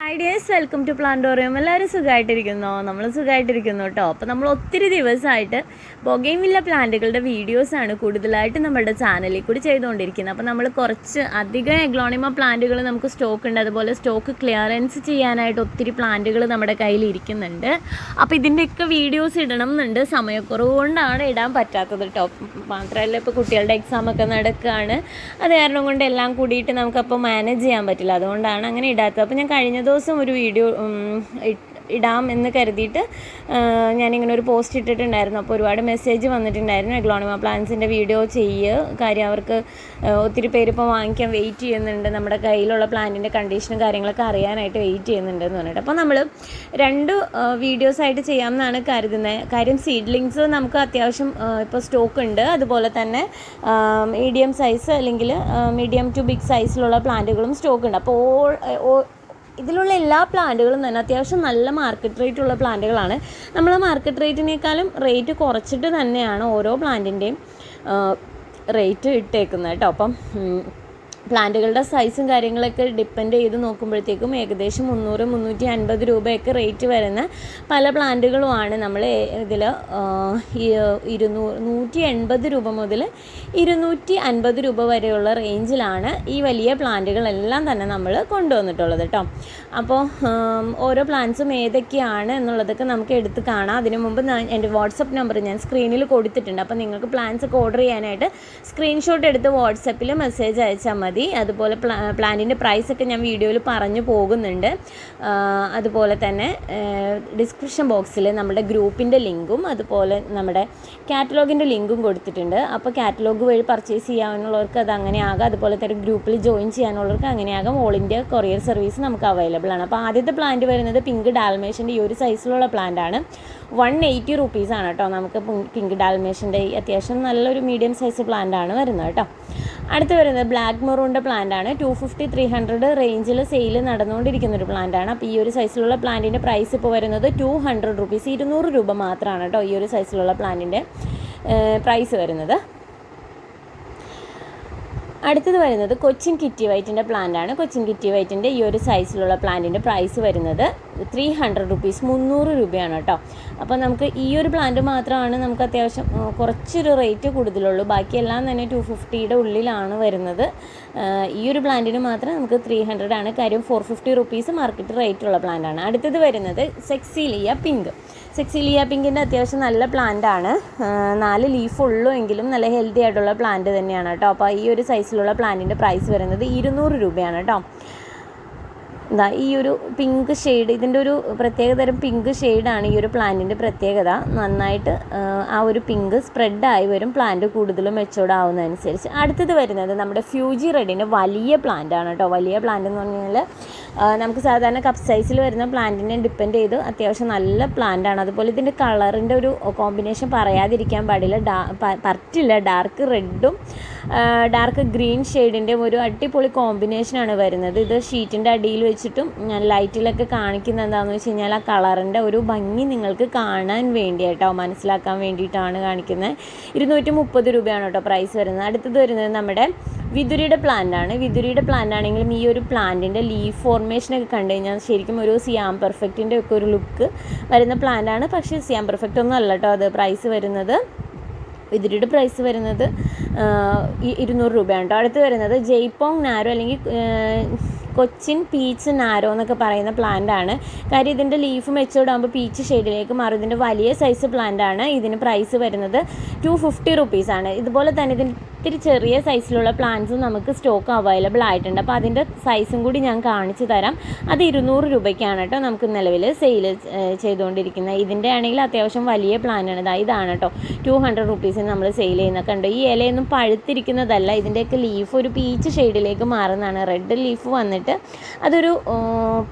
Ideas welcome to പ്ലാന്റോറിയം എല്ലാവരും സുഖമായിട്ടിരിക്കുന്നോ? നമ്മൾ സുഖമായിട്ടിരിക്കുന്നു കേട്ടോ. അപ്പോൾ നമ്മൾ ഒത്തിരി ദിവസമായിട്ട് ബൊഗൈൻവില്ല പ്ലാന്റുകളുടെ വീഡിയോസാണ് കൂടുതലായിട്ട് നമ്മുടെ ചാനലിൽ കൂടി ചെയ്തുകൊണ്ടിരിക്കുന്നത്. അപ്പോൾ നമ്മൾ കുറച്ച് അധികം എഗ്ലോണിമ പ്ലാന്റുകൾ നമുക്ക് സ്റ്റോക്ക് ഉണ്ട്. അതുപോലെ സ്റ്റോക്ക് ക്ലിയറൻസ് ചെയ്യാനായിട്ട് ഒത്തിരി പ്ലാന്റുകൾ നമ്മുടെ കയ്യിൽ ഇരിക്കുന്നുണ്ട്. അപ്പോൾ ഇതിന്റെയൊക്കെ വീഡിയോസ് ഇടണം എന്നുണ്ട്. സമയക്കുറവ് കൊണ്ടാണ് ഇടാൻ പറ്റാത്തത് കേട്ടോ. മാത്രമല്ല ഇപ്പോൾ കുട്ടികളുടെ എക്സാം ഒക്കെ നടക്കുകയാണ്. അത് കാരണം കൊണ്ട് എല്ലാം കൂടിയിട്ട് നമുക്കപ്പോൾ മാനേജ് ചെയ്യാൻ പറ്റില്ല. അതുകൊണ്ടാണ് അങ്ങനെ ഇടാത്തത്. അപ്പോൾ ഞാൻ കഴിഞ്ഞ ദിവസം ഒരു വീഡിയോ ഇടാം എന്ന് കരുതിയിട്ട് ഞാനിങ്ങനെ ഒരു പോസ്റ്റ് ഇട്ടിട്ടുണ്ടായിരുന്നു. അപ്പോൾ ഒരുപാട് മെസ്സേജ് വന്നിട്ടുണ്ടായിരുന്നു. എഗ്ലോണിമ പ്ലാൻസിന്റെ വീഡിയോ ചെയ്യുക കാര്യം അവർക്ക് ഒത്തിരി പേര് ഇപ്പോൾ വാങ്ങിക്കാൻ വെയിറ്റ് ചെയ്യുന്നുണ്ട്. നമ്മുടെ കയ്യിലുള്ള പ്ലാന്റിന്റെ കണ്ടീഷനും കാര്യങ്ങളൊക്കെ അറിയാനായിട്ട് വെയിറ്റ് ചെയ്യുന്നുണ്ട് എന്ന് പറഞ്ഞിട്ട്. അപ്പോൾ നമ്മൾ രണ്ട് വീഡിയോസ് ആയിട്ട് ചെയ്യാമെന്നാണ് കരുതുന്നത് കാര്യം സീഡ്ലിങ്സ് നമുക്ക് അത്യാവശ്യം ഇപ്പോൾ സ്റ്റോക്ക് ഉണ്ട്. അതുപോലെ തന്നെ മീഡിയം സൈസ് അല്ലെങ്കിൽ മീഡിയം ടു ബിഗ് സൈസിലുള്ള പ്ലാന്റുകളും സ്റ്റോക്ക് ഉണ്ട്. അപ്പോൾ ഓ- ഇതിലുള്ള എല്ലാ പ്ലാന്റുകളും തന്നെ അത്യാവശ്യം നല്ല മാർക്കറ്റ് റേറ്റ് ഉള്ള പ്ലാന്റുകളാണ്. നമ്മൾ മാർക്കറ്റ് റേറ്റിനേക്കാളും റേറ്റ് കുറച്ചിട്ട് തന്നെയാണ് ഓരോ പ്ലാന്റിന്റെയും റേറ്റ് ഇട്ടേക്കുന്നത് കേട്ടോ. അപ്പം പ്ലാന്റുകളുടെ സൈസും കാര്യങ്ങളൊക്കെ ഡിപ്പെൻഡ് ചെയ്ത് നോക്കുമ്പോഴത്തേക്കും ഏകദേശം മുന്നൂറ് മുന്നൂറ്റി അൻപത് രൂപയൊക്കെ റേറ്റ് വരുന്ന പല പ്ലാന്റുകളുമാണ്. നമ്മൾ ഇതിൽ ഇരുന്നൂറ് നൂറ്റി എൺപത് രൂപ മുതൽ ഇരുന്നൂറ്റി അൻപത് രൂപ വരെയുള്ള റേഞ്ചിലാണ് ഈ വലിയ പ്ലാന്റുകളെല്ലാം തന്നെ നമ്മൾ കൊണ്ടുവന്നിട്ടുള്ളത് കേട്ടോ അപ്പോൾ ഓരോ പ്ലാന്റ്സും ഏതൊക്കെയാണ് എന്നുള്ളതൊക്കെ നമുക്ക് എടുത്ത് കാണാം. അതിനു മുമ്പ് എന്റെ വാട്സപ്പ് നമ്പർ ഞാൻ സ്ക്രീനിൽ കൊടുത്തിട്ടുണ്ട്. അപ്പോൾ നിങ്ങൾക്ക് പ്ലാന്റ്സ് ഒക്കെ ഓർഡർ ചെയ്യാനായിട്ട് സ്ക്രീൻഷോട്ട് എടുത്ത് വാട്സപ്പിൽ മെസ്സേജ് അയച്ചാൽ മതി. അതുപോലെ പ്ലാ പ്ലാന്റിന്റെ പ്രൈസ് ഒക്കെ ഞാൻ വീഡിയോയിൽ പറഞ്ഞു പോകുന്നുണ്ട്. അതുപോലെ തന്നെ ഡിസ്ക്രിപ്ഷൻ ബോക്സിൽ നമ്മുടെ ഗ്രൂപ്പിന്റെ ലിങ്കും അതുപോലെ നമ്മുടെ കാറ്റലോഗിന്റെ ലിങ്കും കൊടുത്തിട്ടുണ്ട്. അപ്പോൾ കാറ്റലോഗ് വഴി പർച്ചേസ് ചെയ്യാനുള്ളവർക്ക് അത് അങ്ങനെ ആകാം. അതുപോലെ തന്നെ ഗ്രൂപ്പിൽ ജോയിൻ ചെയ്യാനുള്ളവർക്ക് അങ്ങനെയാകാം ഓൾ ഇന്ത്യ കൊറിയർ സർവീസ് നമുക്ക് അവൈലബിൾ ആണ്. അപ്പോൾ ആദ്യത്തെ പ്ലാന്റ് വരുന്നത് പിങ്ക് ഡാൽമേഷന്റെ ഈ ഒരു സൈസിലുള്ള പ്ലാന്റ് ആണ്. വൺ എയ്റ്റി റുപ്പീസാണ് കേട്ടോ. നമുക്ക് പിങ്ക് ഡാൽമേഷന്റെ ഈ അത്യാവശ്യം നല്ലൊരു മീഡിയം സൈസ് പ്ലാന്റ് ആണ് വരുന്നത് കേട്ടോ. അടുത്ത് വരുന്നത് ബ്ലാക്ക് മെറൂണിന്റെ പ്ലാന്റ് ആണ്. ടു ഫിഫ്റ്റി ത്രീ ഹൺഡ്രഡ് റേഞ്ചിൽ സെയിൽ നടന്നുകൊണ്ടിരിക്കുന്ന ഒരു പ്ലാന്റ് ആണ്. അപ്പോൾ ഈ ഒരു സൈസിലുള്ള പ്ലാന്റിന്റെ പ്രൈസ് ഇപ്പോൾ വരുന്നത് ടു ഹൺഡ്രഡ് റുപ്പീസ് ഇരുന്നൂറ് രൂപ മാത്രമാണ് കേട്ടോ ഈ ഒരു സൈസിലുള്ള പ്ലാന്റിന്റെ പ്രൈസ് വരുന്നത്. അടുത്തത് വരുന്നത് കൊച്ചിൻ കിറ്റി വൈറ്റിന്റെ പ്ലാന്റാണ്. കൊച്ചിൻ കിറ്റി വൈറ്റിന്റെ ഈ ഒരു സൈസിലുള്ള പ്ലാന്റിന്റെ പ്രൈസ് വരുന്നത് ത്രീ ഹൺഡ്രഡ് റുപ്പീസ് മുന്നൂറ് രൂപയാണ് കേട്ടോ. അപ്പോൾ നമുക്ക് ഈ ഒരു പ്ലാന്റ് മാത്രമാണ് നമുക്ക് അത്യാവശ്യം കുറച്ചൊരു റേറ്റ് കൂടുതലുള്ളൂ. ബാക്കിയെല്ലാം തന്നെ ടു ഫിഫ്റ്റിയുടെ ഉള്ളിലാണ് വരുന്നത്. ഈ ഒരു പ്ലാന്റിന് മാത്രം നമുക്ക് ത്രീ ഹൺഡ്രഡ് ആണ്. കാര്യം four fifty rupees market rate ഉള്ള പ്ലാന്റ് ആണ് അടുത്തത് വരുന്നത് സെക്സീലിയ പിങ്ക് സെക്സിലിയ പിങ്കിന്റെ അത്യാവശ്യം നല്ല പ്ലാന്റ് ആണ് നാല് ലീഫ് ഉള്ളൂ എങ്കിലും നല്ല ഹെൽത്തി ആയിട്ടുള്ള പ്ലാന്റ് തന്നെയാണ് കേട്ടോ. അപ്പോൾ ഈ ഒരു സൈസിലുള്ള പ്ലാന്റിന്റെ പ്രൈസ് വരുന്നത് ഇരുന്നൂറ് രൂപയാണ് കേട്ടോ. ഇതാ ഈ ഒരു പിങ്ക് ഷെയ്ഡ് ഇതിന്റെ ഒരു പ്രത്യേക തരം പിങ്ക് ഷെയ്ഡാണ് ഈ ഒരു പ്ലാന്റിന്റെ പ്രത്യേകത. നന്നായിട്ട് ആ, ഒരു പിങ്ക് സ്പ്രെഡായി വരും പ്ലാന്റ് കൂടുതലും മെച്ചോർഡ് ആവുന്നതനുസരിച്ച്. അടുത്തത് വരുന്നത് നമ്മുടെ ഫ്യൂജി റെഡിന്റെ വലിയ പ്ലാന്റ് ആണ് കേട്ടോ വലിയ പ്ലാന്റ് എന്ന് പറഞ്ഞാൽ നമുക്ക് സാധാരണ കപ്പ് സൈസിൽ വരുന്ന പ്ലാന്റിനെ ഡിപ്പെൻഡ് ചെയ്ത് അത്യാവശ്യം നല്ല പ്ലാന്റ് ആണ്. അതുപോലെ ഇതിന്റെ കളറിന്റെ ഒരു കോമ്പിനേഷൻ പറയാതിരിക്കാൻ പാടില്ല. ഡാ പറ്റില്ല. ഡാർക്ക് റെഡും ഡാർക്ക് ഗ്രീൻ ഷെയ്ഡിന്റെ ഒരു അടിപൊളി കോമ്പിനേഷനാണ് വരുന്നത്. ഇത് ഷീറ്റിന്റെ അടിയിൽ വെച്ചിട്ടും ഞാൻ ലൈറ്റിലൊക്കെ കാണിക്കുന്ന എന്താണെന്ന് വെച്ച് കഴിഞ്ഞാൽ ആ കളറിന്റെ ഒരു ഭംഗി നിങ്ങൾക്ക് കാണാൻ വേണ്ടി കേട്ടോ മനസ്സിലാക്കാൻ വേണ്ടിയിട്ടാണ് കാണിക്കുന്നത്. ഇരുന്നൂറ്റി മുപ്പത് രൂപയാണ് കേട്ടോ പ്രൈസ് വരുന്നത്. അടുത്തത് വരുന്നത് നമ്മുടെ വിതുരിയുടെ പ്ലാന്റാണ് വിതുരിയുടെ പ്ലാന്റ് ആണെങ്കിലും ഈ ഒരു പ്ലാന്റിന്റെ ലീഫ് ഫോർമേഷനൊക്കെ കണ്ടു കഴിഞ്ഞാൽ ശരിക്കും ഒരു സിയാം പെർഫെക്റ്റിന്റെ ഒക്കെ ഒരു ലുക്ക് വരുന്ന പ്ലാന്റാണ് പക്ഷേ സിയാം പെർഫെക്റ്റ് ഒന്നും അല്ല കേട്ടോ അത് പ്രൈസ് വരുന്നത്. വിതുരിയുടെ പ്രൈസ് വരുന്നത് ഇരുന്നൂറ് രൂപയാണ് കേട്ടോ. അടുത്ത് വരുന്നത് ജയ്പോങ് നാരോ അല്ലെങ്കിൽ കൊച്ചിൻ പീച്ച് നാരോ എന്നൊക്കെ പറയുന്ന പ്ലാന്റ് ആണ്. കാര്യം ഇതിന്റെ ലീഫ് മെച്ചോർഡ് ആകുമ്പോൾ പീച്ച് ഷെയ്ഡിലേക്ക് മാറും. ഇതിന്റെ വലിയ സൈസ് പ്ലാന്റ് ആണ്. ഇതിന് പ്രൈസ് വരുന്നത് ടു ഫിഫ്റ്റി റുപ്പീസാണ് ഇതുപോലെ തന്നെ ഇതിന് ഇത്തിരി ചെറിയ സൈസിലുള്ള പ്ലാന്റ്സും നമുക്ക് സ്റ്റോക്ക് അവൈലബിൾ ആയിട്ടുണ്ട്. അപ്പോൾ അതിന്റെ സൈസും കൂടി ഞാൻ കാണിച്ചു തരാം. അത് ഇരുന്നൂറ് രൂപയ്ക്കാണ് കേട്ടോ നമുക്ക് നിലവിൽ സെയിൽ ചെയ്തുകൊണ്ടിരിക്കുന്നത്. ഇതിന്റെ ആണെങ്കിൽ അത്യാവശ്യം വലിയ പ്ലാനാണ് ഇതാ ഇതാണ് കേട്ടോ. ടു ഹൺഡ്രഡ് റുപ്പീസിന് നമ്മൾ സെയിൽ ചെയ്യുന്നൊക്കെ ഉണ്ട്. ഈ ഇലയൊന്നും പഴുത്തിരിക്കുന്നതല്ല. ഇതിന്റെയൊക്കെ ലീഫ് ഒരു പീച്ച് ഷെയ്ഡിലേക്ക് മാറുന്നതാണ്. റെഡ് ലീഫ് വന്നിട്ട് അതൊരു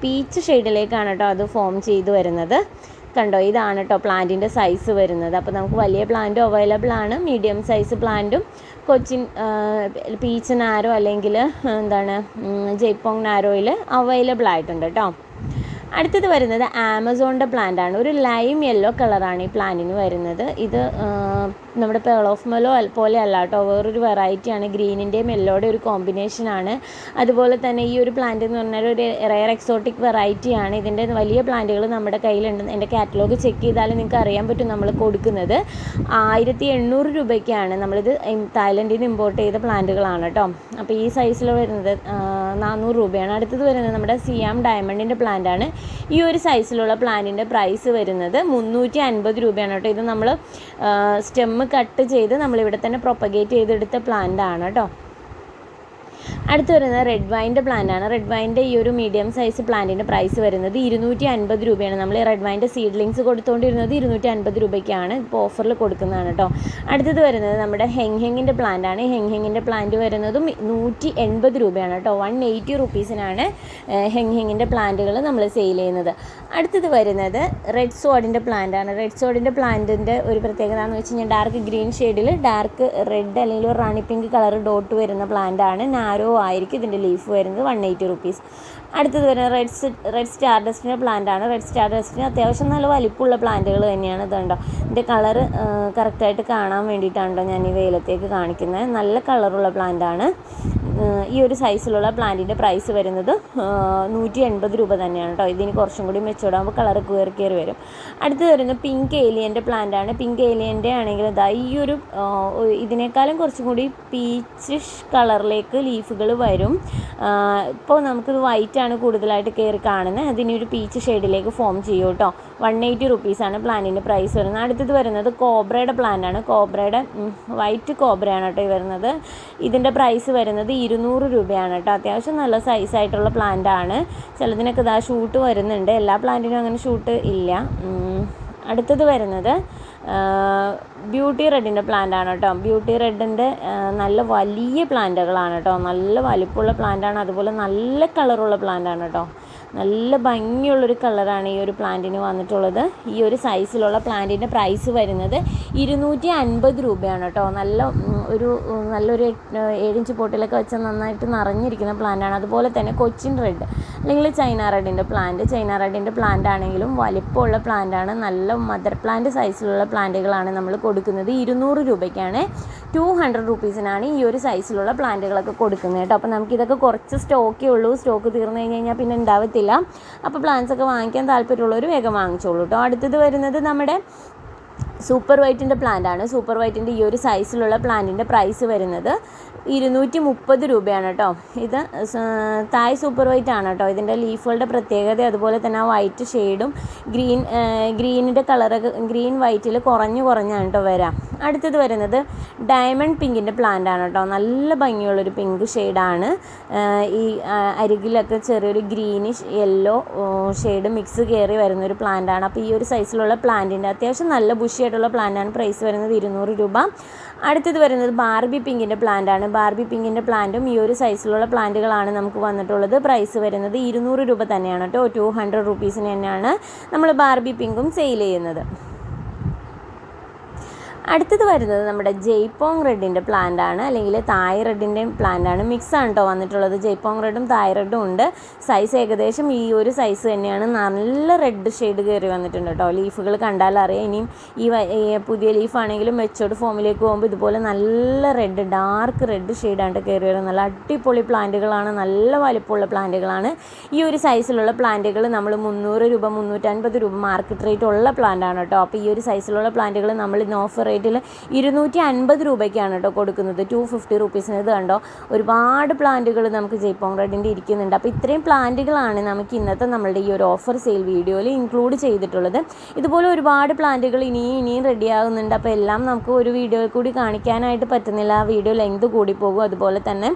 പീച്ച് ഷെയ്ഡിലേക്കാണ് കേട്ടോ അത് ഫോം ചെയ്തു വരുന്നത്. കണ്ടോ? ഇതാണ് കേട്ടോ പ്ലാന്റിന്റെ സൈസ് വരുന്നത്. അപ്പോൾ നമുക്ക് വലിയ പ്ലാന്റും അവൈലബിൾ ആണ്. മീഡിയം സൈസ് പ്ലാന്റും കൊച്ചിൻ പീച്ച് നാരോ അല്ലെങ്കിൽ എന്താണ് ജയ്പോങ് നാരോയിൽ അവൈലബിൾ ആയിട്ടുണ്ട് കേട്ടോ അടുത്തത് വരുന്നത് ആമസോണിന്റെ പ്ലാന്റ് ആണ്. ഒരു ലൈം യെല്ലോ കളറാണ് ഈ പ്ലാന്റിന് വരുന്നത്. ഇത് നമ്മുടെ പേൾ ഓഫ് മെലോ പോലെ അല്ല കേട്ടോ. വേറൊരു വെറൈറ്റിയാണ് ഗ്രീനിന്റെയും യെല്ലോയുടെ ഒരു കോമ്പിനേഷനാണ് അതുപോലെ തന്നെ ഈ ഒരു പ്ലാന്റ് എന്ന് പറഞ്ഞാൽ ഒരു റയർ എക്സോട്ടിക് വെറൈറ്റിയാണ് ഇതിന്റെ വലിയ പ്ലാന്റുകൾ നമ്മുടെ കയ്യിലുണ്ട്. എന്റെ കാറ്റലോഗ് ചെക്ക് ചെയ്താൽ നിങ്ങൾക്ക് അറിയാൻ പറ്റും നമ്മൾ കൊടുക്കുന്നത്. ആയിരത്തി എണ്ണൂറ് രൂപയ്ക്കാണ് നമ്മളിത് തായ്ലൻഡിൽ നിന്ന് ഇമ്പോർട്ട് ചെയ്ത പ്ലാന്റുകളാണ് കേട്ടോ. അപ്പോൾ ഈ സൈസിൽ വരുന്നത് നാനൂറ് രൂപയാണ്. അടുത്തത് വരുന്നത് നമ്മുടെ സിയാം ഡയമണ്ടിന്റെ പ്ലാന്റാണ് ഈ ഒരു സൈസിലുള്ള പ്ലാന്റിന്റെ പ്രൈസ് വരുന്നത് മുന്നൂറ്റി അൻപത് രൂപയാണ് കേട്ടോ. ഇത് നമ്മൾ സ്റ്റെമ്മ് കട്ട് ചെയ്ത് നമ്മളിവിടെ തന്നെ പ്രൊപ്പഗേറ്റ് ചെയ്തെടുത്ത പ്ലാന്റ് ആണ് കേട്ടോ. അടുത്ത് വരുന്നത് റെഡ് വൈന്റെ പ്ലാന്റ് ആണ്. റെഡ് വൈന്റെ ഈ ഒരു മീഡിയം സൈസ് പ്ലാന്റിന്റെ പ്രൈസ് വരുന്നത് ഇരുന്നൂറ്റി അൻപത് രൂപയാണ് നമ്മൾ റെഡ് വൈന്റെ സീഡ്ലിങ്സ് കൊടുത്തുകൊണ്ടിരുന്നത് ഇരുന്നൂറ്റി അൻപത് രൂപയ്ക്കാണ് ഇപ്പോൾ ഓഫറിൽ കൊടുക്കുന്നതാണ് കേട്ടോ അടുത്തത് വരുന്നത് നമ്മുടെ ഹെങ് ഹെങ്ങിന്റെ പ്ലാന്റ് ആണ്. ഹെങ് ഹെങ്ങിന്റെ പ്ലാന്റ് വരുന്നതും നൂറ്റി എൺപത് രൂപയാണ് കേട്ടോ വൺ എയ്റ്റി റുപ്പീസിനാണ് ഹെങ് ഹെങ്ങിന്റെ പ്ലാന്റുകൾ നമ്മൾ സെയിൽ ചെയ്യുന്നത്. അടുത്തത് വരുന്നത് റെഡ് സോഡിന്റെ പ്ലാന്റ് ആണ്. റെഡ് സോഡിന്റെ പ്ലാന്റിന്റെ ഒരു പ്രത്യേകത എന്ന് വെച്ച് കഴിഞ്ഞാൽ ഡാർക്ക് ഗ്രീൻ ഷെയ്ഡിൽ ഡാർക്ക് റെഡ് അല്ലെങ്കിൽ റാണി പിങ്ക് കളർ ഡോട്ട് വരുന്ന പ്ലാന്റ് ആണ്. നാരോ ആയിരിക്കും ഇതിന്റെ ലീഫ് വരുന്നത് വൺ എയ്റ്റി റുപ്പീസ് അടുത്തത് വരുന്നത് റെഡ് റെഡ് സ്റ്റാർ ഡസ്റ്റിന്റെ പ്ലാന്റ് ആണ്. റെഡ് സ്റ്റാർ ഡസ്റ്റിന് അത്യാവശ്യം നല്ല വലിപ്പമുള്ള പ്ലാന്റുകൾ തന്നെയാണ് ഇതുണ്ടോ ഇതിന്റെ കളർ കറക്റ്റായിട്ട് കാണാൻ വേണ്ടിയിട്ടാണ് ഞാൻ ഈ വെയിലത്തേക്ക് കാണിക്കുന്നത്. നല്ല കളറുള്ള പ്ലാന്റ് ആണ്. ഏഹ് ഈ ഒരു സൈസിലുള്ള പ്ലാന്റിന്റെ പ്രൈസ് വരുന്നത് നൂറ്റി എൺപത് രൂപ തന്നെയാണ് കേട്ടോ ഇതിന് കുറച്ചും കൂടി മെച്ചൂർഡാകുമ്പോൾ കളർ കയറി കയറി വരും. അടുത്ത് വരുന്നത് പിങ്ക് ഏലിയന്റെ പ്ലാന്റാണ് പിങ്ക് ഏലിയന്റെ ആണെങ്കിൽ ഇതാ ഈ ഒരു ഇതിനേക്കാളും കുറച്ചും കൂടി പീച്ചിഷ് കളറിലേക്ക് ലീഫുകൾ വരും. ഇപ്പോൾ നമുക്കിത് വൈറ്റാണ് കൂടുതലായിട്ട് കയറി കാണുന്നത് അതിനൊരു പീച്ച് ഷെയ്ഡിലേക്ക് ഫോം ചെയ്യും കേട്ടോ വൺ എയ്റ്റി റുപ്പീസാണ് പ്ലാന്റിന്റെ പ്രൈസ് വരുന്നത്. അടുത്തത് വരുന്നത് കോബ്രയുടെ പ്ലാന്റ് ആണ്. കോബ്രയുടെ വൈറ്റ് കോബ്രയാണ് കേട്ടോ ഈ വരുന്നത്. ഇതിന്റെ പ്രൈസ് വരുന്നത് ഇരുന്നൂറ് രൂപയാണ് കേട്ടോ. അത്യാവശ്യം നല്ല സൈസായിട്ടുള്ള പ്ലാന്റ് ആണ്. ചിലതിനൊക്കെ ഇതാ ഷൂട്ട് വരുന്നുണ്ട്. എല്ലാ പ്ലാന്റിനും അങ്ങനെ ഷൂട്ട് ഇല്ല. അടുത്തത് വരുന്നത് ബ്യൂട്ടി റെഡിന്റെ പ്ലാന്റ് ആണ് കേട്ടോ. ബ്യൂട്ടി റെഡിന്റെ നല്ല വലിയ പ്ലാന്റുകളാണ് കേട്ടോ. നല്ല വലിപ്പമുള്ള പ്ലാന്റ് ആണ്. അതുപോലെ നല്ല കളറുള്ള പ്ലാന്റ് ആണ് കേട്ടോ. നല്ല ഭംഗിയുള്ളൊരു കളറാണ് ഈ ഒരു പ്ലാന്റിന് വന്നിട്ടുള്ളത്. ഈ ഒരു സൈസിലുള്ള പ്ലാന്റിന്റെ പ്രൈസ് വരുന്നത് ഇരുന്നൂറ്റി അൻപത് രൂപയാണ് കേട്ടോ. നല്ല ഒരു നല്ലൊരു ഏഴിഞ്ച് പൊട്ടിലൊക്കെ വെച്ചാൽ നന്നായിട്ട് നിറഞ്ഞിരിക്കുന്ന പ്ലാന്റാണ്. അതുപോലെ തന്നെ കൊച്ചിൻ റെഡ് അല്ലെങ്കിൽ ചൈന റെഡിന്റെ പ്ലാന്റ്. ചൈന റെഡിന്റെ പ്ലാന്റ് ആണെങ്കിലും വലിപ്പമുള്ള പ്ലാന്റാണ്. നല്ല മദർ പ്ലാന്റ് സൈസിലുള്ള പ്ലാന്റുകളാണ് നമ്മൾ കൊടുക്കുന്നത്. ഇരുന്നൂറ് രൂപയ്ക്കാണ്. ടു ഹൺഡ്രഡ് റുപ്പീസിനാണ് ഈ ഒരു സൈസിലുള്ള പ്ലാന്റുകളൊക്കെ കൊടുക്കുന്നത് കേട്ടോ. അപ്പോൾ നമുക്കിതൊക്കെ കുറച്ച് സ്റ്റോക്കേ ഉള്ളൂ. സ്റ്റോക്ക് തീർന്നു കഴിഞ്ഞ് കഴിഞ്ഞാൽ പിന്നെ ഉണ്ടാവത്തില്ല. അപ്പോൾ പ്ലാന്റ്സൊക്കെ വാങ്ങിക്കാൻ താല്പര്യമുള്ളവർ വേഗം വാങ്ങിച്ചോളൂ കേട്ടോ അടുത്തത് വരുന്നത് നമ്മുടെ സൂപ്പർ വൈറ്റിന്റെ പ്ലാന്റ് ആണ്. സൂപ്പർ വൈറ്റിന്റെ ഈ ഒരു സൈസിലുള്ള പ്ലാന്റിന്റെ പ്രൈസ് വരുന്നത് ഇരുന്നൂറ്റി മുപ്പത് രൂപയാണ് കേട്ടോ ഇത് തായ് സൂപ്പർ വൈറ്റ് ആണ് കേട്ടോ ഇതിന്റെ ലീഫുകളുടെ പ്രത്യേകത അതുപോലെ തന്നെ ആ വൈറ്റ് ഷെയ്ഡും ഗ്രീൻ ഗ്രീനിന്റെ കളറൊക്കെ ഗ്രീൻ വൈറ്റിൽ കുറഞ്ഞു കുറഞ്ഞാണ് കേട്ടോ വരാം. അടുത്തത് വരുന്നത് ഡയമണ്ട് പിങ്കിന്റെ പ്ലാന്റ് ആണ് കേട്ടോ നല്ല ഭംഗിയുള്ളൊരു പിങ്ക് ഷെയ്ഡാണ് ഈ അരികിലൊക്കെ ചെറിയൊരു ഗ്രീനിഷ് യെല്ലോ ഷെയ്ഡ് മിക്സ് കയറി വരുന്നൊരു പ്ലാന്റ് ആണ്. അപ്പോൾ ഈ ഒരു സൈസിലുള്ള പ്ലാന്റിന്റെ അത്യാവശ്യം നല്ല ബുഷി ആയിട്ടുള്ള പ്ലാന്റാണ് പ്രൈസ് വരുന്നത് ഇരുന്നൂറ് രൂപ. അടുത്തത് വരുന്നത് ബാർബി പിങ്കിന്റെ പ്ലാന്റാണ് ബാർബി പിങ്കിന്റെ പ്ലാന്റും ഈ ഒരു സൈസിലുള്ള പ്ലാന്റുകളാണ് നമുക്ക് വന്നിട്ടുള്ളത്. പ്രൈസ് വരുന്നത് ഇരുന്നൂറ് രൂപ തന്നെയാണ് കേട്ടോ. ടു ഹൺഡ്രഡ് റുപ്പീസിന് തന്നെയാണ് നമ്മൾ ബാർബി പിങ്കും സെയിൽ ചെയ്യുന്നത്. അടുത്തത് വരുന്നത് നമ്മുടെ ജയ്പോങ് റെഡിന്റെ പ്ലാന്റ് ആണ്. അല്ലെങ്കിൽ തായ് റെഡിന്റെ പ്ലാന്റ് ആണ് മിക്സ് ആണ് കേട്ടോ വന്നിട്ടുള്ളത്. ജയ്പോങ് റെഡും തായ് റെഡും ഉണ്ട്. സൈസ് ഏകദേശം ഈ ഒരു സൈസ് തന്നെയാണ്. നല്ല റെഡ് ഷെയ്ഡ് കയറി വന്നിട്ടുണ്ട് കേട്ടോ ലീഫുകൾ കണ്ടാൽ അറിയാം. ഇനിയും ഈ പുതിയ ലീഫാണെങ്കിലും മെച്ചോർഡ് ഫോമിലേക്ക് പോകുമ്പോൾ ഇതുപോലെ നല്ല റെഡ് ഡാർക്ക് റെഡ് ഷെയ്ഡാണ് കയറി വരുന്നത്. നല്ല അടിപൊളി പ്ലാന്റുകളാണ് നല്ല വലിപ്പമുള്ള പ്ലാന്റുകളാണ് ഈ ഒരു സൈസിലുള്ള പ്ലാന്റുകൾ നമ്മൾ മുന്നൂറ് രൂപ മുന്നൂറ്റൻപത് രൂപ മാർക്കറ്റ് റേറ്റ് ഉള്ള പ്ലാന്റാണ് കേട്ടോ അപ്പോൾ ഈ ഒരു സൈസിലുള്ള പ്ലാന്റുകൾ നമ്മൾ ഇന്ന് ഓഫർ റേറ്റിൽ ഇരുന്നൂറ്റി അൻപത് രൂപയ്ക്കാണ് കേട്ടോ കൊടുക്കുന്നത്. ടു ഫിഫ്റ്റി റുപ്പീസിന് ഇത് കണ്ടോ? ഒരുപാട് പ്ലാന്റുകൾ നമുക്ക് ജയ്പോങ് റെഡിന്റെ ഇരിക്കുന്നുണ്ട്. അപ്പോൾ ഇത്രയും പ്ലാന്റുകളാണ് നമുക്ക് ഇന്നത്തെ നമ്മളുടെ ഈ ഒരു ഓഫർ സെയിൽ വീഡിയോയിൽ ഇൻക്ലൂഡ് ചെയ്തിട്ടുള്ളത്. ഇതുപോലെ ഒരുപാട് പ്ലാന്റുകൾ ഇനിയും ഇനിയും റെഡിയാകുന്നുണ്ട് അപ്പോൾ എല്ലാം നമുക്ക് ഒരു വീഡിയോയിൽ കൂടി കാണിക്കാനായിട്ട് പറ്റുന്നില്ല. ആ വീഡിയോ ലെങ്ത് കൂടി പോകും. അതുപോലെ തന്നെ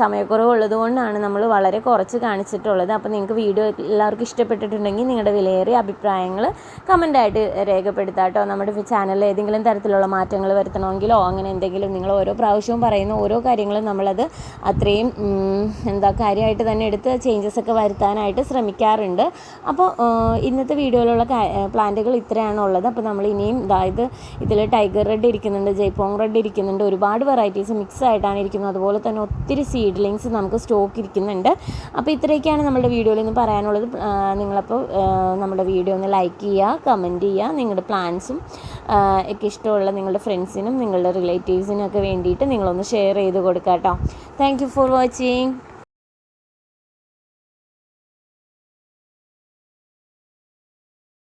സമയക്കുറവുള്ളത് കൊണ്ടാണ് നമ്മൾ വളരെ കുറച്ച് കാണിച്ചിട്ടുള്ളത്. അപ്പോൾ നിങ്ങൾക്ക് വീഡിയോ എല്ലാവർക്കും ഇഷ്ടപ്പെട്ടിട്ടുണ്ടെങ്കിൽ നിങ്ങളുടെ വിലയേറിയ അഭിപ്രായങ്ങൾ കമന്റായിട്ട് രേഖപ്പെടുത്താം കേട്ടോ നമ്മുടെ ചാനലിൽ ഏതെങ്കിലും തരത്തിലുള്ള മാറ്റങ്ങൾ വരുത്തണമെങ്കിലോ അങ്ങനെ എന്തെങ്കിലും നിങ്ങൾ ഓരോ പ്രാവശ്യവും പറയുന്ന ഓരോ കാര്യങ്ങളും നമ്മളത് അത്രയും എന്താ കാര്യമായിട്ട് തന്നെ എടുത്ത് ചേഞ്ചസ് ഒക്കെ വരുത്താനായിട്ട് ശ്രമിക്കാറുണ്ട്. അപ്പോൾ ഇന്നത്തെ വീഡിയോയിലുള്ള പ്ലാന്റുകൾ ഇത്രയാണ് ഉള്ളത് അപ്പോൾ നമ്മൾ ഇനിയും അതായത് ഇതിൽ ടൈഗർ റെഡ് ഇരിക്കുന്നുണ്ട് ജയ്പോങ് റെഡ് ഇരിക്കുന്നുണ്ട് ഒരുപാട് വെറൈറ്റീസ് മിക്സ് ആയിട്ടാണ് ഇരിക്കുന്നത്. അതുപോലെ തന്നെ ഒത്തിരി സീഡ്ലിങ്സ് നമുക്ക് സ്റ്റോക്ക് ഇരിക്കുന്നുണ്ട്. അപ്പോൾ ഇത്രയൊക്കെയാണ് നമ്മുടെ വീഡിയോയിൽ നിന്ന് പറയാനുള്ളത്. നിങ്ങളപ്പോൾ നമ്മുടെ വീഡിയോ ഒന്ന് ലൈക്ക് ചെയ്യുക കമന്റ് ചെയ്യുക നിങ്ങളുടെ പ്ലാൻസും ഒക്കെ ഇഷ്ടമുള്ള നിങ്ങളുടെ ഫ്രണ്ട്സിനും നിങ്ങളുടെ റിലേറ്റീവ്സിനും ഒക്കെ വേണ്ടിയിട്ട് നിങ്ങളൊന്ന് ഷെയർ ചെയ്ത് കൊടുക്കാം കേട്ടോ താങ്ക് യു ഫോർ വാച്ചിങ്